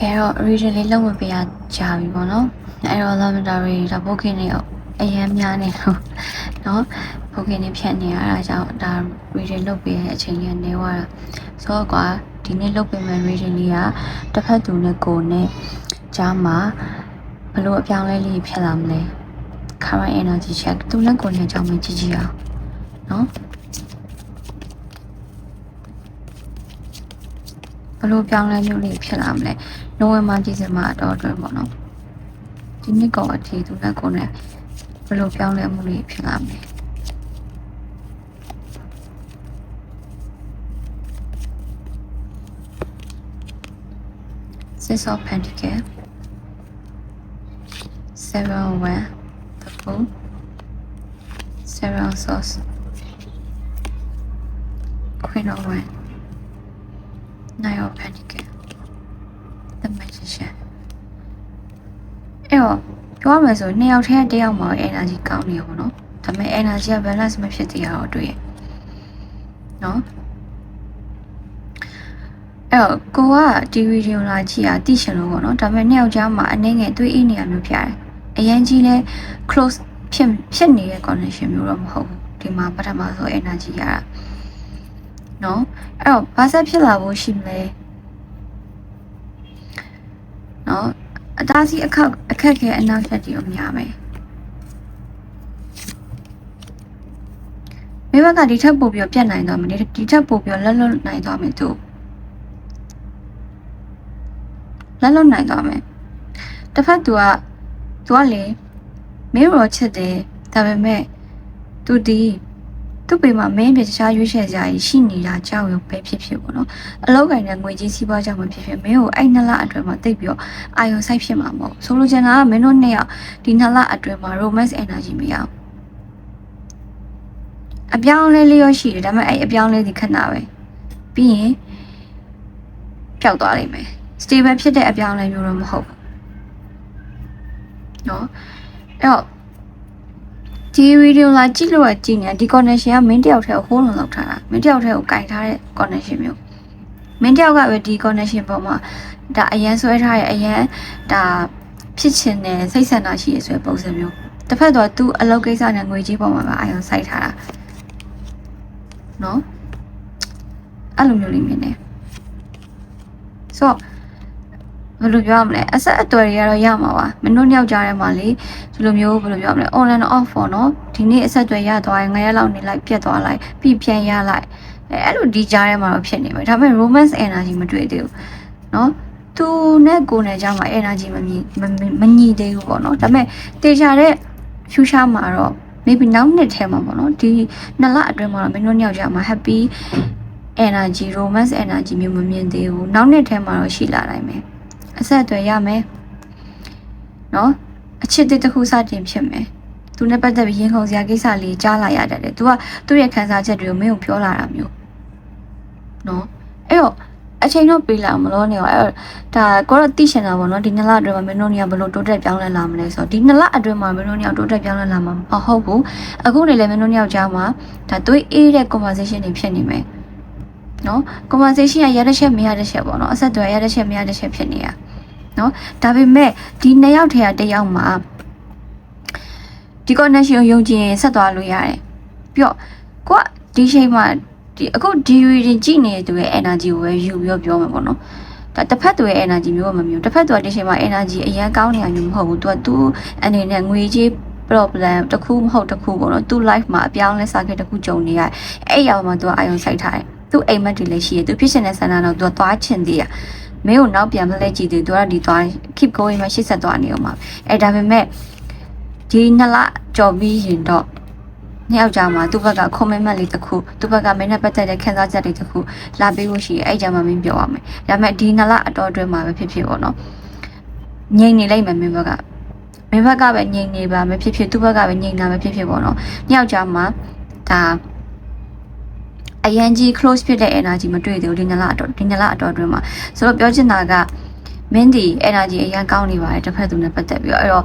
ကဲတော့ reason လေးလုံးမပေးရကြာပြီပေါ့နော်အဲ့တော့ lavender တွေဒါဘုတ်ခင်းတွေအရင်များနေတော့နော်ဘုတ်ခင်းတွေဖြတ်နေရတာကြောင့်ဒါ reason လုပ်ပေးတဲ့အချိန်ကြီးကနေသွားတာဆိုတော့ကွာဒီနေ့လုပ်ပေးမယ့် reason လေးကတစ်ဖက်သူနဲ့ကိုယ်နဲ့ကြားမှာဘယ်လိုအပြောင်းအလဲလေးဖြစ်လာမလဲ current energy check သူနဲ့ကိုယ်နဲ့အကြောင်းမကြည့်ကြည့်အောင်နော် ဘလို့ပြောင်းလဲမျိုးလေးဖြစ်လာမလဲနိုဝင်ဘာဒီဇင်ဘာတော့အတွင်းပေါ့နော်ဒီနှစ်ကောင်အထီသူနဲ့ကိုယ်နဲ့ဘလို့ပြောင်းလဲမှုလေးဖြစ်လာမလဲ Six of Pentacles Seven of Wands The Fool Seven of Swords Queen of Wands Nine of Pentacles The Magician အဲ့တော့ပြောရမယ်ဆိုနှစ်ယောက်ထဲကတစ်ယောက်မှာ energy ကောင်းနေရပါတော့ဒါပေမဲ့ energy က balance မဖြစ်သေးရတော့တွေ့ရနော်အဲ့တော့ကိုက TV တွေလာကြည့်ရတိရှင်လို့ပေါ့နော်ဒါပေမဲ့နှစ်ယောက်ကြားမှာအနေငယ်တွေးအေးနေရမျိုးဖြစ်ရတယ်အရင်ကြီးလဲ close ဖြစ်ဖြစ်နေတဲ့ connection မျိုးတော့မဟုတ်ဘူးဒီမှာပထမဆုံး energy ရတာ နော်အဲ့တော့ဘာဆက်ဖြစ်လာဖို့ရှိမလဲနော်အတားစီအခက်အခက်ခဲအနောက်ထပ်တွေအများမယ်မိဘကဒီထက်ပိုပြီးတော့ပြတ်နိုင်သွားမယ်ဒီထက်ပိုပြီးတော့လက်လွတ်နိုင်သွားမယ်သူလက်လွတ်နိုင်သွားမယ်တစ်ဖက်သူကသူကလေမင်းရောချစ်တယ်ဒါပေမဲ့သူဒီ သူ့ပေမှာမင်းပြတခြားရွေးချယ်စရာကြီးရှိနေတာကြောက်ရုံပဲဖြစ်ဖြစ်ပေါ့နော်အလောက်ကင်တဲ့ငွေကြီးစီးပွားကြောင့်မဖြစ်ဖြစ်မင်းကိုအဲ့နှစ်လအတွင်းမှာတိတ်ပြီးတော့အာယုံဆိုင်ဖြစ်မှာမဟုတ်ဆိုလိုချင်တာကမင်းတို့နှစ်ယောက်ဒီနှစ်လအတွင်းမှာ romance energy မရအောင်အပြောင်းအလဲလေးရောရှိတယ်ဒါပေမဲ့အဲ့အပြောင်းအလဲဒီခဏပဲပြီးရင်ပျောက်သွားလိမ့်မယ် stable ဖြစ်တဲ့အပြောင်းအလဲမျိုးတော့မဟုတ်ဘူးเนาะအဲ့တော့ ဒီဗီဒီယိုလာကြည့်လို့ကကြည့်နေဒီ connection ကမင်းတယောက်ထဲကိုဟိုးလုံလောက်ထားတာမင်းတယောက်ထဲကိုကင်ထားတဲ့ connection မျိုးမင်းတယောက်ကပဲဒီ connection ပေါ်မှာဒါအရန်ဆွဲထားရဲ့အရန်ဒါဖြစ်ချင်တဲ့စိတ်ဆန္ဒရှိရဆိုတဲ့ပုံစံမျိုးတစ်ဖက်တော့သူအလုပ်ကိစ္စနဲ့ငွေကြေးပေါ်မှာပဲအာရုံစိုက်ထားတာနော်အဲ့လိုမျိုးနေနေဆိုတော့ ဘယ်လိုပြောရမလဲအဆက်အသွယ်တွေကတော့ရမှာပါမနှုတ်ယောက်ကြရဲမှာလေဒီလိုမျိုးဘယ်လိုပြောရမလဲ online off ပေါ့နော်ဒီနေ့အဆက်အသွယ်ရသွားရင်ငရက်လောက်နေလိုက်ပြတ်သွားလိုက်ပြီးပြန်ရလိုက်အဲအဲ့လိုဒီကြားထဲမှာတော့ဖြစ်နေမှာဒါပေမဲ့ romance energy မတွေ့သေးဘူးနော်သူနဲ့ကိုယ်နဲ့ကြားမှာ energy မမြင်မညီသေးဘူးပေါ့နော်ဒါပေမဲ့တေချာတဲ့ future မှာတော့ maybe နောက်နှစ်ထဲမှာပေါ့နော်ဒီနှစ်လအတွင်းမှာတော့မင်းတို့ညောက်ကြမှာ happy energy romance energy မျိုးမမြင်သေးဘူးနောက်နှစ်ထဲမှာတော့ရှိလာနိုင်မယ် အဆက်အသွယ်ရမယ်နော်အချစ်တစ်တစ်ခုစတင်ဖြစ်မယ်သူနဲ့ပတ်သက်ပြီးရင်ခုန်စရာကိစ္စလေးကြားလာရတတ်တယ်။ तू ကသူ့ရဲ့ခံစားချက်တွေကိုမင်းကိုပြောလာတာမျိုးနော်အဲ့တော့အချိန်တော့ပေးလာမလို့နေရောအဲ့တော့ဒါကိုတော့သိရှင်တာပေါ့နော်ဒီနှစ်လအတွင်းမှာမင်းတို့နေရာဘယ်လိုတိုးတက်ပြောင်းလဲလာမလဲဆိုတော့ဒီနှစ်လအတွင်းမှာမင်းတို့နေရာတိုးတက်ပြောင်းလဲလာမှာမဟုတ်ဘူးအခုနေလည်းမင်းတို့နေရာကြားမှာဒါသွေးအေးတဲ့ conversation တွေဖြစ်နေမယ်နော် conversation ကရတဲ့ချက်မရတဲ့ချက်ပေါ့နော်အဆက်အသွယ်ရတဲ့ချက်မရတဲ့ချက်ဖြစ်နေတာ နော်ဒါပေမဲ့ဒီနှစ်ယောက်ထဲကတစ်ယောက်မှာဒီ connection ကိုယုံကြည်ရင်ဆက်သွားလို့ရတယ်ပြီးတော့ကိုကဒီချိန်မှာဒီအခုဒီ reading ကြည့်နေတဲ့သူရဲ့ energy ကိုပဲယူပြီးတော့ပြောမှာပေါ့နော်ဒါတစ်ဖက်သူရဲ့ energy မျိုးကမမျိုးတစ်ဖက်သူကဒီချိန်မှာ energy အရန်ကောင်းနေတာမျိုးမဟုတ်ဘူးသူကသူအနေနဲ့ငွေကြီး problem တစ်ခုမဟုတ်တစ်ခုပေါ့နော်သူ life မှာအပြောင်းလဲစားခဲ့တစ်ခုကြုံနေရအဲ့ရောက်မှာသူကအာယုံစိုက်ထားတယ်သူအိမ်မက်တွေလည်းရှိရသူဖြစ်ရှင်တဲ့ဆန္ဒတော့သူကသွားချင်သေးရ မင်းကိုနောက်ပြန်မလဲကြည့်သေးသူကဒီသွား keep going မှာရှေ့ဆက်သွားနေအောင်ပါအဲ့ဒါပေမဲ့ဒီနှစ်လကြော်ပြီးရင်တော့နှစ်ယောက်ကြားမှာသူ့ဘက်က commitment လေးတစ်ခုသူ့ဘက်ကမင်းနဲ့ပတ်သက်တဲ့ခံစားချက်တွေတစ်ခုလာပေးဖို့ရှိရဲအဲ့ကြမှာမင်းပြောရမယ်ဒါပေမဲ့ဒီနှစ်လအတော်အတွင်းမှာပဲဖြစ်ဖြစ်ပေါ့နော်ငြိမ်နေလိုက်မယ်မင်းဘက်ကမင်းဘက်ကပဲငြိမ်နေပါမဖြစ်ဖြစ်သူ့ဘက်ကပဲငြိမ်တာပဲဖြစ်ဖြစ်ပေါ့နော်နှစ်ယောက်ကြားမှာဒါ အရန်ကြီး close ဖြစ်တဲ့ energy မတွေ့သေးဘူးဒီနှစ်လအတော်ဒီနှစ်လအတော်အတွင်းမှာဆိုတော့ပြောချင်တာကမင်းဒီ energy အရင်ကောင်းနေပါတယ်တစ်ဖက်သူနဲ့ပတ်သက်ပြီးတော့အဲ့တော့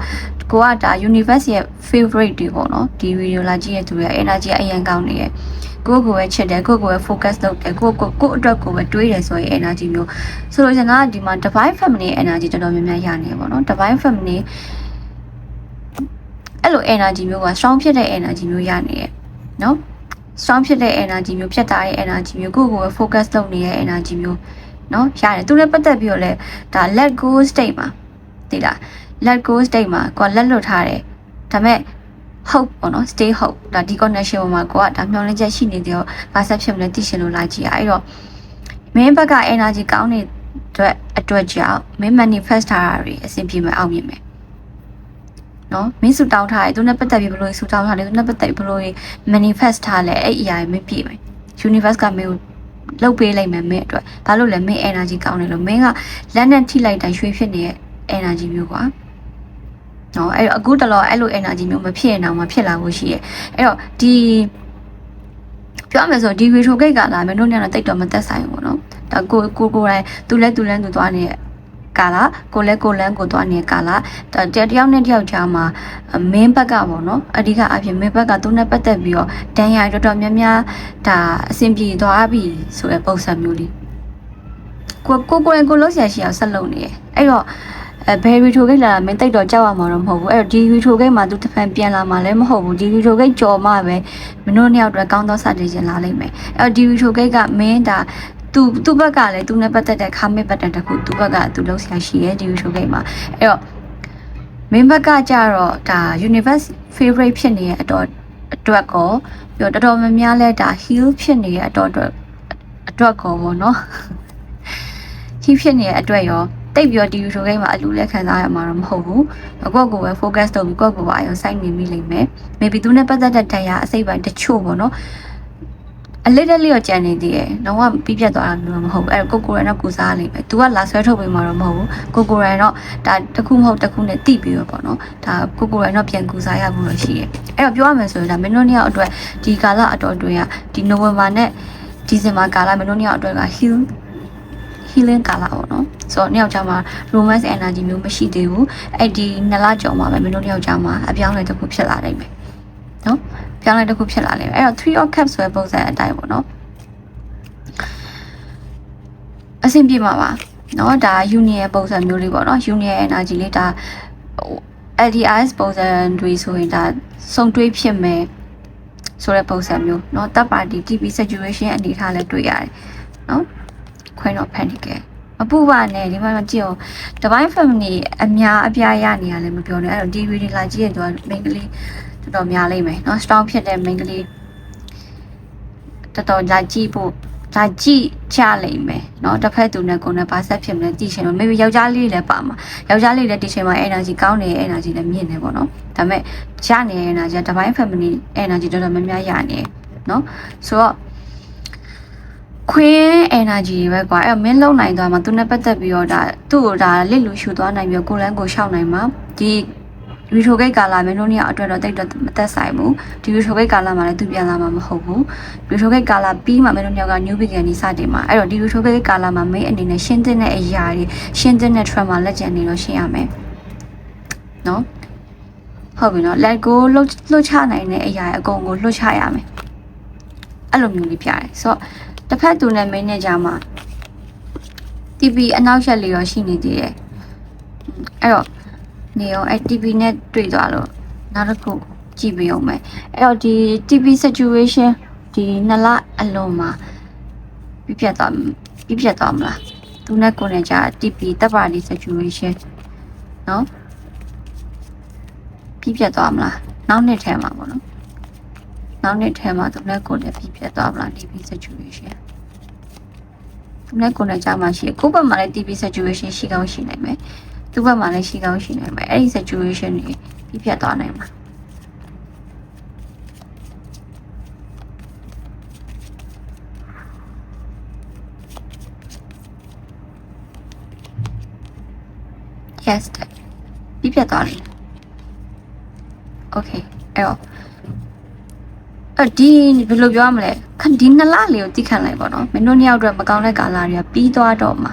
ကိုကဒါ universe ရဲ့ favorite တွေပေါ့နော်ဒီ video လာကြည့်ရတဲ့သူတွေက energy အရင်ကောင်းနေရဲ့ကိုယ့်ကိုယ်ပဲချစ်တယ်ကိုယ့်ကိုယ်ပဲ focus လုပ်တယ်ကိုယ့်ကိုယ်ကိုယ့်အတွက်ကိုယ်ပဲတွေးတယ်ဆိုရင် energy မျိုးဆိုလို့ကျွန်တော်ကဒီမှာ divine family energy တော်တော်များများရနေပေါ့နော် divine family အဲ့လို energy မျိုးက strong ဖြစ်တဲ့ energy မျိုးရနေရဲ့နော် strong ဖြစ်တဲ့ energy မျိုးဖြတ်တာတဲ့ energy မျိုးကိုယ့်ကိုယ်ပဲ focus လုပ်နေတဲ့ energy မျိုးနော်ရတယ်သူလည်းပတ်သက်ပြီးတော့လဲဒါ let go state မှာသိလား let go state မှာကိုကလက်လွတ်ထားတယ်ဒါပေမဲ့ hope ပေါ့နော် stay hope ဒါဒီ connection ပေါ်မှာကိုကဒါမျှော်လင့်ချက်ရှိနေတယ်တော့ဘာဆက်ဖြစ်မလဲသိရှင်လို့လာကြည့်ရအဲ့တော့မင်းဘက်က energy ကောင်းတဲ့အတွက်အတွက်ကြောင့်မင်း manifest ထားတာတွေအဆင်ပြေမယ်အောင်မြင်မယ် နော်မင်းဆူတောင်းထားတယ်သူနဲ့ပတ်သက်ပြီးဘယ်လိုဆူတောင်းထားလဲသူနဲ့ပတ်သက်ပြီးဘယ်လို manifest ထားလဲအဲ့အရာတွေမပြည့်မယ် universe ကမင်းကိုလှုပ်ပေးလိုက်မယ်မင်းအတွက်ဘာလို့လဲမင်း energy ကောင်းတယ်လို့မင်းကလက်နဲ့ထိလိုက်တိုင်းရွှေဖြစ်နေတဲ့ energy မျိုးကွာနော်အဲ့တော့အခုတလောအဲ့လို energy မျိုးမဖြစ်ရင်တော့မဖြစ်လာဘူးရှိရဲ့အဲ့တော့ဒီပြောမယ်ဆိုဒီ retro gate ကလာမင်းတို့ညတော့တိတ်တော့မသက်ဆိုင်ဘူးပေါ့နော်ဒါကိုကိုကိုယ်တိုင်သူလဲသူလဲသူသွားနေတဲ့ ကာလာကိုလဲကိုလန်းကိုသွားနေတဲ့ကာလာတတယောက်နဲ့တယောက်ကြားမှာမင်းဘက်ကပေါ့နော်အဓိကအဖြစ်မင်းဘက်ကသူနဲ့ပတ်သက်ပြီးတော့တန်ရာတော်တော်များများဒါအဆင်ပြေသွားပြီဆိုတဲ့ပုံစံမျိုးလေးကိုကိုကိုရင်ကိုလို့ဆရာရှိအောင်ဆက်လုပ်နေရအဲ့တော့အဲဘယ်ရီထိုဂိတ်လာတာမင်းတိတ်တော့ကြောက်ရမှာတော့မဟုတ်ဘူးအဲ့တော့ဒီရီထိုဂိတ်မှာသူတစ်ဖန်ပြန်လာမှာလည်းမဟုတ်ဘူးဒီရီထိုဂိတ်ကြော်မှပဲမင်းတို့နှစ်ယောက်အတွက်ကောင်းသောစတင်ခြင်းလာလိမ့်မယ်အဲ့တော့ဒီရီထိုဂိတ်ကမင်းဒါ သူသူ့ဘက်ကလည်းသူနဲ့ပတ်သက်တဲ့ခါမစ်ပတ်တန်တစ်ခုသူ့ဘက်ကသူလှုပ်ရှားရှိရဲ့ဒီရီထိုဂိတ်မှာအဲ့တော့မင်းဘက်ကကြတော့ဒါ universe favorite ဖြစ်နေတဲ့အတော့အတွက်ကောပြီးတော့တော်တော်များများလဲဒါ heal ဖြစ်နေတဲ့အတော့အတွက်အတွက်ကောပေါ့နော် heal ဖြစ်နေတဲ့အတွက်ရောတိတ်ပြီးတော့ဒီ video game မှာအလူလက်ခံစားရမှာတော့မဟုတ်ဘူး။ကိုယ့်ကိုယ်ပဲ focus လုပ်ပြီးကိုယ့်ကိုယ်ပဲအရင်စိုက်နေမိလိမ့်မယ်။ maybe သူနဲ့ပတ်သက်တဲ့တရားအစိပ်ပိုင်းတချို့ပေါ့နော်။ အလေးတက်လေးတော့ကြံနေသေးတယ်။တော့ပြီးပြတ်သွားတာမျိုးမဟုတ်ဘူး။အဲ့တော့ကိုကိုရယ်တော့ကိုစားလိမ့်မယ်။ तू ကလာဆွဲထုတ်ပေးမှာတော့မဟုတ်ဘူး။ကိုကိုရယ်တော့ဒါတစ်ခုမဟုတ်တစ်ခုနဲ့တိပြီးတော့ပေါ့နော်။ဒါကိုကိုရယ်တော့ပြန်ကူစားရမှုလို့ရှိတယ်။အဲ့တော့ပြောရမယ်ဆိုရင်ဒါမင်းတို့နှစ်ယောက်အတွက်ဒီကာလအတော်အတွင်းကဒီနိုဝင်ဘာနဲ့ဒီဇင်ဘာကာလမင်းတို့နှစ်ယောက်အတွက်က heal healing ကာလပေါ့နော်ဆိုတော့နှစ်ယောက်ကြားမှာ romance energy မျိုးမရှိသေးဘူးအဲ့ဒီနှစ်လကျော်မှာပဲမင်းတို့နှစ်ယောက်ကြားမှာအပြောင်းအလဲတစ်ခုဖြစ်လာနိုင်မယ်နော် ပြောင်းလဲတစ်ခုဖြစ်လာလိမ့်မယ်အဲ့တော့3 of cups ဆိုတဲ့ပုံစံအတိုင်းပေါ့နော်အဆင်ပြေမှာပါနော်ဒါ union ပုံစံမျိုးလေးပေါ့နော် union energy လေးဒါ LDIS ပုံစံတွေဆိုရင်ဒါစုံတွေးဖြစ်မယ်ဆိုတဲ့ပုံစံမျိုးเนาะ third party TP situation အနေထားလည်းတွေ့ရတယ်เนาะ Queen of Pentacles မပူပါနဲ့ဒီမှာမကြည့်အောင် Divine Family အများအပြားရနေရလည်းမပြောနဲ့အဲ့တော့ TV တွေလာကြည့်ရတော့မိန်းကလေးတော်တော်များလိမ့်မယ်เนาะ strong ဖြစ်တဲ့မိန်းကလေးတော်တော်လာကြည့်ဖို့လာကြည့်ချလိမ့်မယ်เนาะတစ်ဖက်သူနဲ့ကိုယ်နဲ့ဘာဆက်ဖြစ်မလဲသိချင်လို့ maybe ယောက်ျားလေးလည်းပါမှာယောက်ျားလေးလည်းဒီချိန်မှာ energy ကောင်းနေ energy လည်းမြင့်နေပေါ့เนาะဒါပေမဲ့ရနေ energy Divine Family energy တော်တော်များများရနေเนาะဆိုတော့ ခွင်း energy ပဲကွာအဲ့မင်းလုံနိုင်သွားမှာသူနဲ့ပတ်သက်ပြီးတော့ဒါသူ့ကိုဒါလစ်လူရှူသွားနိုင်ပြီးတော့ကိုလန်းကိုရှောက်နိုင်မှာဒီရီထိုဂိတ်ကာလာမင်းတို့ညအတွက်တော့တိတ်တော့မသက်ဆိုင်ဘူးဒီရီထိုဂိတ်ကာလာမှာလည်းသူပြန်လာမှာမဟုတ်ဘူးရီထိုဂိတ်ကာလာပြီးမှမင်းတို့ညက new begin နေစတင်မှာအဲ့တော့ဒီရီထိုဂိတ်ကာလာမှာမင်းအနေနဲ့ရှင်းတဲ့တဲ့အရာတွေရှင်းတဲ့ trauma လက်ကျန်နေတော့ရှင်းရမယ်နော်ဟုတ်ပြီနော် let go လှုပ်လှုပ်ချနိုင်တဲ့အရာအကုန်ကိုလှုပ်ချရမယ်အဲ့လိုမျိုးလေးပြရတယ်ဆိုတော့ တစ်ဖက်သူနဲ့မင်းနဲ့ကြားမှာ TP အနောက်ရက်လေးရောရှိနေသေးတယ်အဲ့တော့နေရောအဲ့ TP နဲ့တွေ့သွားလို့နောက်တစ်ခုကြည့်ပေးအောင်မယ်အဲ့တော့ဒီ TP situation ဒီနှစ်လအလုံးမှာပြပြတ်သွားပြပြတ်သွားမလားသူနဲ့ကိုယ်နဲ့ကြား TP တပ်ပါလေး situation နော်ပြပြတ်သွားမလားနောက်နှစ်ထဲမှာပေါ့နော် နောက်နှစ်ထဲမှာသူနဲ့ကိုယ်နဲ့ပြပြတ်သွားမလား TP situation သူနဲ့ကိုယ်နဲ့ကြားမှာရှိကိုယ့်ဘက်မှာလည်း TP situation ရှိကောင်းရှိနိုင်မယ်သူ့ဘက်မှာလည်းရှိကောင်းရှိနိုင်မယ်အဲ့ဒီ situation တွေပြပြတ်သွားနိုင်မှာ yes ပြပြတ်သွားတယ် okay အဲ့တော့ အဲ့ဒီဘယ်လိုပြောရမလဲခဒီနှစ်လလေးကိုတိခံလိုက်ပါတော့မင်းတို့နှစ်ယောက်အတွက်မကောင်းတဲ့ကာလာတွေကပြီးသွားတော့မှာ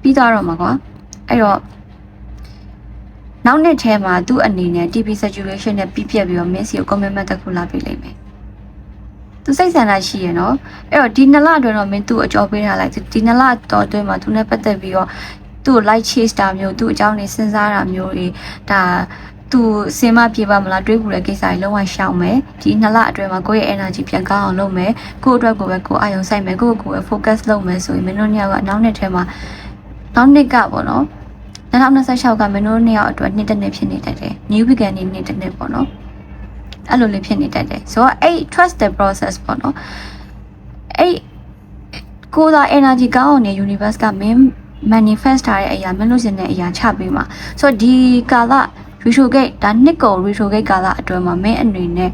ပြီးသွားတော့မှာကွာအဲ့တော့နောက်နှစ်ထဲမှာသူ့အနေနဲ့ TB saturation နဲ့ပြီးပြတ်ပြီးတော့ miss ကို commitment တစ်ခုလာပေးလိမ့်မယ်သူစိတ်ဆန္ဒရှိရနော်အဲ့တော့ဒီနှစ်လအတွင်းတော့မင်းသူ့အကြောပေးထားလိုက်ဒီနှစ်လတော့အတွင်းမှာသူနဲ့ပတ်သက်ပြီးတော့သူ့ကို like chase တာမျိုးသူ့အကြောင်းနေစဉ်းစားတာမျိုးတွေဒါ သူစင်မပြေပါမလားတွေးပူတဲ့ကိစ္စတွေလုံးဝရှောင်မယ်ဒီနှစ်လအတွင်းမှာကိုယ့်ရဲ့ energy ပြန်ကောင်းအောင်လုပ်မယ်ကိုယ့်အတွက်ကိုယ်ပဲကိုယ်အာရုံစိုက်မယ်ကိုယ့်ကိုယ်ကိုယ်ပဲ focus လုပ်မယ်ဆိုရင်မင်းတို့ညကအနောက်နှစ်ထဲမှာနောက်နှစ်ကပေါ့နော်2026ကမင်းတို့နှစ်ယောက်အတွက်နှစ်တစ်နှစ်ဖြစ်နေတတ်တယ် new beginning နှစ်နှစ်တစ်နှစ်ပေါ့နော်အဲ့လိုလေးဖြစ်နေတတ်တယ်ဆိုတော့အဲ့ trust the process ပေါ့နော်အဲ့ကိုယ်သာ energy ကောင်းအောင်နေ universe ကမင်း manifest ထားတဲ့အရာမင်းလို့ရှင်တဲ့အရာချပေးမှာဆိုတော့ဒီကာလ retrograde ဒါနှစ်ကုန် retrograde ကာလအတွင်းမှာမင်းအနေနဲ့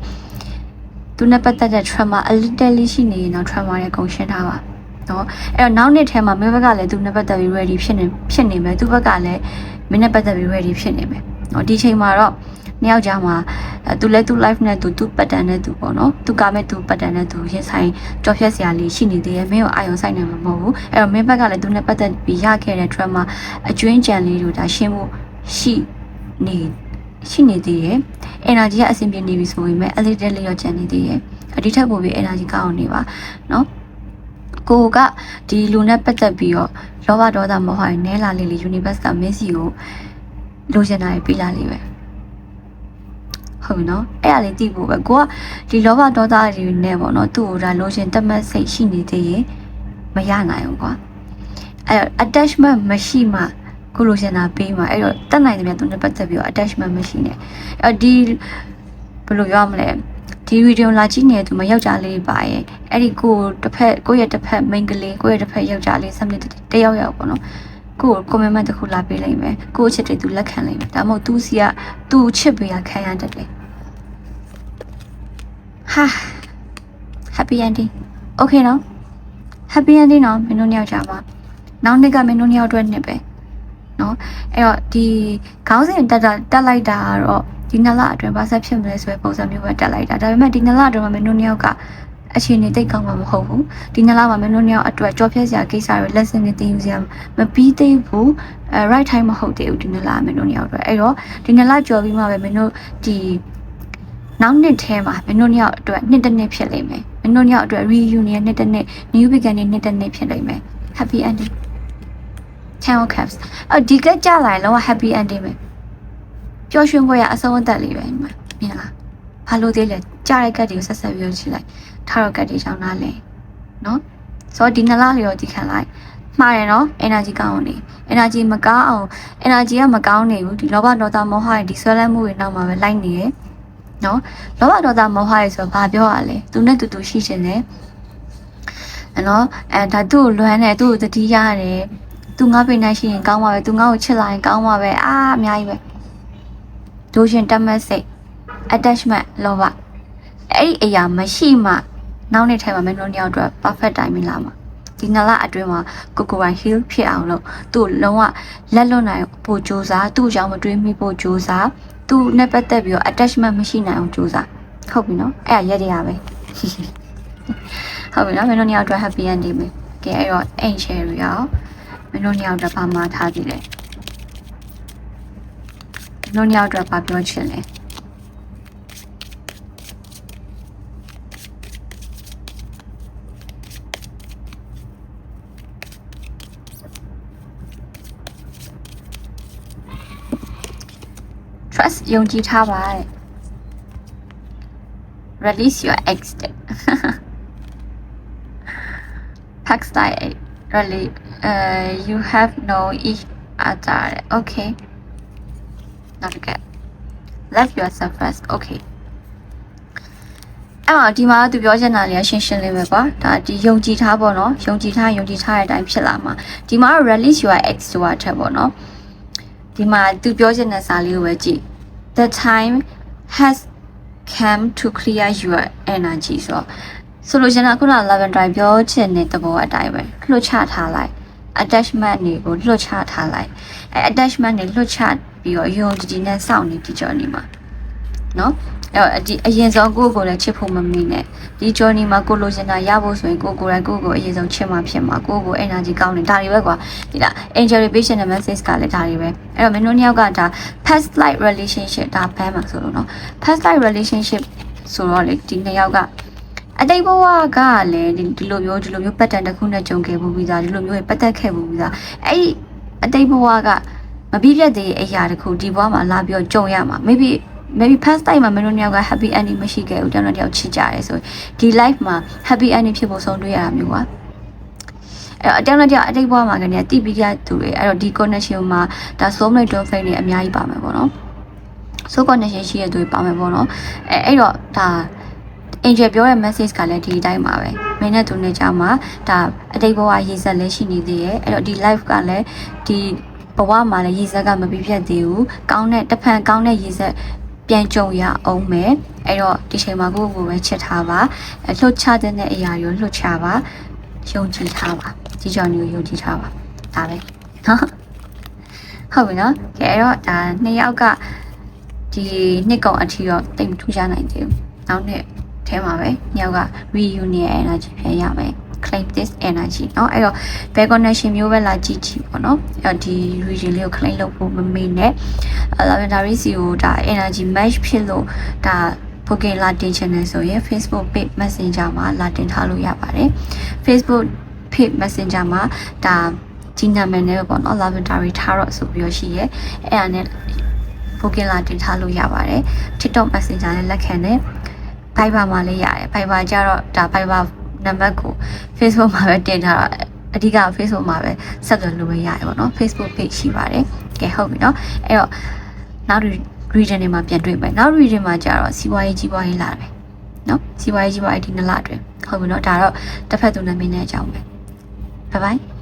သူနဲ့ပတ်သက်တဲ့ trauma a little လေးရှိနေရင်တော့ trauma ရဲ့ကုန်ရှင်းထားပါနော်အဲ့တော့နောက်နှစ်ထဲမှာမင်းဘက်ကလည်းသူနဲ့ပတ်သက်ပြီး ready ဖြစ်နေဖြစ်နေမယ်သူဘက်ကလည်းမင်းနဲ့ပတ်သက်ပြီး ready ဖြစ်နေမယ်နော်ဒီချိန်မှာတော့နှစ်ယောက်ကြားမှာအဲသူလည်းသူ life နဲ့သူသူ pattern နဲ့သူပေါ့နော်သူကမဲ့သူ pattern နဲ့သူရင်ဆိုင်ကြော်ဖြတ်စရာလေးရှိနေသေးတယ်မင်းကိုအာရုံစိုက်နေမှာမဟုတ်ဘူးအဲ့တော့မင်းဘက်ကလည်းသူနဲ့ပတ်သက်ပြီးရခဲ့တဲ့ trauma အကျွင်းကြံလေးတို့ဒါရှင်းဖို့ရှိနေ ရှိနေသေးတယ် energy ကအဆင်ပြေနေပြီဆိုရင်မဲ့ a little လေးရောကြံနေသေးတယ်အဒီထက်ပိုပြီး energy ကောင်းအောင်နေပါနော်ကိုကဒီလူနဲ့ပတ်သက်ပြီးတော့လောဘဒေါသမောဟတွေနဲလာလေးလေး universe က Messi ကိုလိုချင်တာတွေပြီးလာလိမ့်မယ်ဟုတ်ပြီနော်အဲ့ဒါလေးသိဖို့ပဲကိုကဒီလောဘဒေါသတွေနဲ့ပေါ့နော်သူ့ကိုဒါလိုချင်တတ်မှတ်စိတ်ရှိနေသေးရင်မရနိုင်ဘူးကွာအဲ့ attachment မရှိမှ ကိုလိုချင်တာပေးမှာအဲ့တော့တက်နိုင်တယ်များသူနဲ့ပတ်သက်ပြီးတော့ attachment မရှိနဲ့အဲ့ဒီဘယ်လိုပြောရမလဲဒီဗီဒီယိုလာကြည့်နေတဲ့သူမယောက်ျားလေးပါရဲ့အဲ့ဒီကိုတစ်ဖက်ကိုယ့်ရဲ့တစ်ဖက် main ကလေးကိုယ့်ရဲ့တစ်ဖက်ယောက်ျားလေး submit တယောက်ယောက်ပေါ့နော်ကိုယ် comment တစ်ခုလာပေးလိုက်မယ်ကိုယ့်အချစ်တွေသူလက်ခံလိုက်မယ်ဒါမှမဟုတ်သူစီကသူ့ချစ်ပေးရခံရတတ်တယ်ဟာ happy ending okay နော် happy ending နော်မင်းတို့ညောက်ကြပါနောက်နေ့ကမင်းတို့ညောက်အတွက်နှစ်ပဲ နော်အဲ့တော့ဒီခေါင်းစဉ်တက်တာတက်လိုက်တာကတော့ဒီနှစ်လအတွင်းဘာဆက်ဖြစ်မလဲဆိုတဲ့ပုံစံမျိုးပဲတက်လိုက်တာဒါပေမဲ့ဒီနှစ်လအတွင်းမှာမင်းတို့ညောက်ကအခြေအနေတိတ်ကောင်းမှာမဟုတ်ဘူးဒီနှစ်လမှာမင်းတို့ညောက်အတွက်ကြော်ဖြတ်စရာကိစ္စတွေ lesson တွေသင်ယူစရာမပြီးသေးဘူးအဲ right time မဟုတ်သေးဘူးဒီနှစ်လမင်းတို့ညောက်အတွက်အဲ့တော့ဒီနှစ်လကြော်ပြီးမှပဲမင်းတို့ဒီနောက်နှစ်ထဲမှာမင်းတို့ညောက်အတွက်နှစ်တစ်နှစ်ဖြစ်လိမ့်မယ်မင်းတို့ညောက်အတွက် reunion နှစ်တစ်နှစ် new beginning နှစ်တစ်နှစ်ဖြစ်လိမ့်မယ် happy ending channel caps အော်ဒီကကြလာရင်လောက happy ending ပဲပျော်ရွှင်ပွဲရအဆုံးအသက်လေးပဲဒီမှာမြင်လားဘာလို့သေးလဲကြားတဲ့ကတ်တွေကိုဆက်ဆက်ပြီးကြည့်လိုက်ထားတော့ကတ်တွေကြောင်းနားလဲနော်ဆိုတော့ဒီနှစ်လလေးတော့ဒီခံလိုက်မှားတယ်နော် energy ကောင်းအောင်နေ energy မကောင်းအောင် energy ကမကောင်းနေဘူးဒီလောဘဒေါသမောဟရဲ့ဒီဆွဲလန်းမှုတွေနောက်မှာပဲလိုက်နေရယ်နော်လောဘဒေါသမောဟရဲ့ဆိုတော့ဘာပြောရလဲသူနဲ့တူတူရှိခြင်းတယ်နော်အဲဒါသူ့ကိုလွမ်းတယ်သူ့ကိုတတိရတယ် သူငါပိနိုင်ရှိရင်ကောင်းပါပဲသူငါ့ကိုချစ်လာရင်ကောင်းပါပဲအာအများကြီးပဲဒိုရှင်တတ်မတ်စိတ် attachment လောဘအဲ့ဒီအရာမရှိမှနောက်နေ့ထဲမှာမင်းတို့ညောက်အတွက် perfect timing လာမှာဒီနလအတွင်းမှာကိုကိုပိုင် heal ဖြစ်အောင်လို့သူ့လုံးဝလက်လွတ်နိုင်ပို့ကြိုးစားသူ့အကြောင်းမတွေးမိဖို့ကြိုးစားသူ့နဲ့ပတ်သက်ပြီးတော့ attachment မရှိနိုင်အောင်ကြိုးစားဟုတ်ပြီနော်အဲ့ဒါရက်ရရပဲဟုတ်ပြီနော်မင်းတို့ညောက်အတွက် happy ending ပဲကဲအဲ့တော့အိမ် share ရအောင် မင်းတို့ညောက်အတွက်ဘာမှထားသေးလဲမင်းတို့ညောက်အတွက်ဘာပြောချင်လဲ trust ယုံကြည်ထားပါတဲ့ release your ex တဲ့ pack style really uh you have no each other တဲ့ okay not good love yourself first okay အဲ့တော့ဒီမှာသူပြောချင်တာလေးရှင်းရှင်းလေးပဲကွာဒါဒီယုံကြည်ထားပေါ့နော်ယုံကြည်ထားယုံကြည်ထားတဲ့အတိုင်းဖြစ်လာမှာဒီမှာ release your ex ဆိုတာထက်ပေါ့နော်ဒီမှာသူပြောချင်တဲ့စာလေးကိုပဲကြည့် the time has come to clear your energy ဆိုတော့ဆိုလိုချင်တာခုန lavender ပြောချင်တဲ့သဘောအတိုင်းပဲလွှတ်ချထားလိုက် attachment တွေကိုလွတ်ချထားလိုက်အဲ attachment တွေလွတ်ချပြီးတော့ယုံကြည်နဲ့စောင့်နေဒီ journey မှာနော်အဲ့ဒီအရင်ဆုံးကိုယ့်ကိုလည်းချစ်ဖို့မမီနဲ့ဒီ journey မှာကိုလိုချင်တာရဖို့ဆိုရင်ကိုကိုယ်တိုင်ကိုကိုအရင်ဆုံးချစ်မှဖြစ်မှာကိုကို energy ကောင်းနေဒါတွေပဲကွာဒီလား angel patient နဲ့ message ကလည်းဒါတွေပဲအဲ့တော့မင်းတို့နှစ်ယောက်ကဒါ past life relationship ဒါဘမ်းမှာဆိုလို့နော် past life relationship ဆိုတော့လေဒီနှစ်ယောက်က အတိတ်ဘဝကလည်းဒီဒီလိုမျိုးဒီလိုမျိုးပတ်တန်တစ်ခုနဲ့ကြုံခဲ့မှုပြီးသားဒီလိုမျိုးပတ်သက်ခဲ့မှုပြီးသားအဲ့ဒီအတိတ်ဘဝကမပြီးပြတ်သေးတဲ့အရာတစ်ခုဒီဘဝမှာလာပြီးတော့ကြုံရမှာ maybe maybe past time မှာမင်းတို့နှစ်ယောက်က happy ending မရှိခဲ့ဘူးတယောက်နဲ့တယောက်ချစ်ကြရဲဆိုရင်ဒီ life မှာ happy ending ဖြစ်ဖို့ဆုံးတွေ့ရတာမျိုးကွာအဲ့တော့အတောင်နဲ့တယောက်အတိတ်ဘဝမှာကနေတိပြီးကြသူတွေအဲ့တော့ဒီ connection မှာဒါ soul mate twin flame တွေအများကြီးပါမယ်ပေါ့နော် soul connection ရှိတဲ့သူတွေပါမယ်ပေါ့နော်အဲအဲ့တော့ဒါ angel ပြောတဲ့ message ကလည်းဒီအတိုင်းပါပဲမင်းနဲ့သူနဲ့ကြားမှာဒါအတိတ်ဘဝရည်စက်လည်းရှိနေသေးရဲ့အဲ့တော့ဒီ life ကလည်းဒီဘဝမှာလည်းရည်စက်ကမပြည့်ပြတ်သေးဘူးကောင်းတဲ့တစ်ဖန်ကောင်းတဲ့ရည်စက်ပြန်ကြုံရအောင်မယ်အဲ့တော့ဒီချိန်မှာကိုယ့်ကိုယ်ပဲချစ်ထားပါအလှုပ်ချတဲ့အရာတွေကိုလှုပ်ချပါယုံကြည်ထားပါဒီကြောင့်မျိုးယုံကြည်ထားပါဒါပဲနော်ဟုတ်ပြီနော်ကဲအဲ့တော့ဒါနှစ်ယောက်ကဒီနှစ်ကောင်အထီတော့တိတ်မထူးခြားနိုင်သေးဘူးနောက်နှစ် ထဲမှာပဲညောက်က reunion energy ပြန်ရမယ် claim this energy เนาะအဲ့တော့ back connection မျိုးပဲလာကြည့်ကြည့်ပေါ့เนาะအဲ့တော့ဒီ region လေးကို claim လုပ်ဖို့မမေ့နဲ့ lavendary C ကိုဒါ energy match ဖြစ်လို့ဒါ booking လာတင်ချင်တယ်ဆိုရင် Facebook page messenger မှာလာတင်ထားလို့ရပါတယ် Facebook page messenger မှာဒါဒီနာမည်နဲ့ပေါ့เนาะ lavendary tarot ဆိုပြီးတော့ရှိရဲအဲ့ဒါနဲ့ booking လာတင်ထားလို့ရပါတယ် TikTok messenger နဲ့လက်ခံတယ် Viber မှာလည်းရတယ် Viber ကြတော့ဒါ Viber နံပါတ်ကို Facebook မှာပဲတင်ထားတာအဓိက Facebook မှာပဲဆက်သွယ်လို့ပဲရတယ်ပေါ့နော် Facebook page ရှိပါတယ်ကဲဟုတ်ပြီနော်အဲ့တော့နောက် region တွေမှာပြန်တွေ့မယ်နောက် region မှာကြတော့စီးပွားရေးကြီးပွားရေးလာတယ်နော်စီးပွားရေးကြီးပွားရေးဒီနှစ်လအတွင်းဟုတ်ပြီနော်ဒါတော့တစ်ဖက်သူနာမည်နဲ့အကြောင်းပဲ bye bye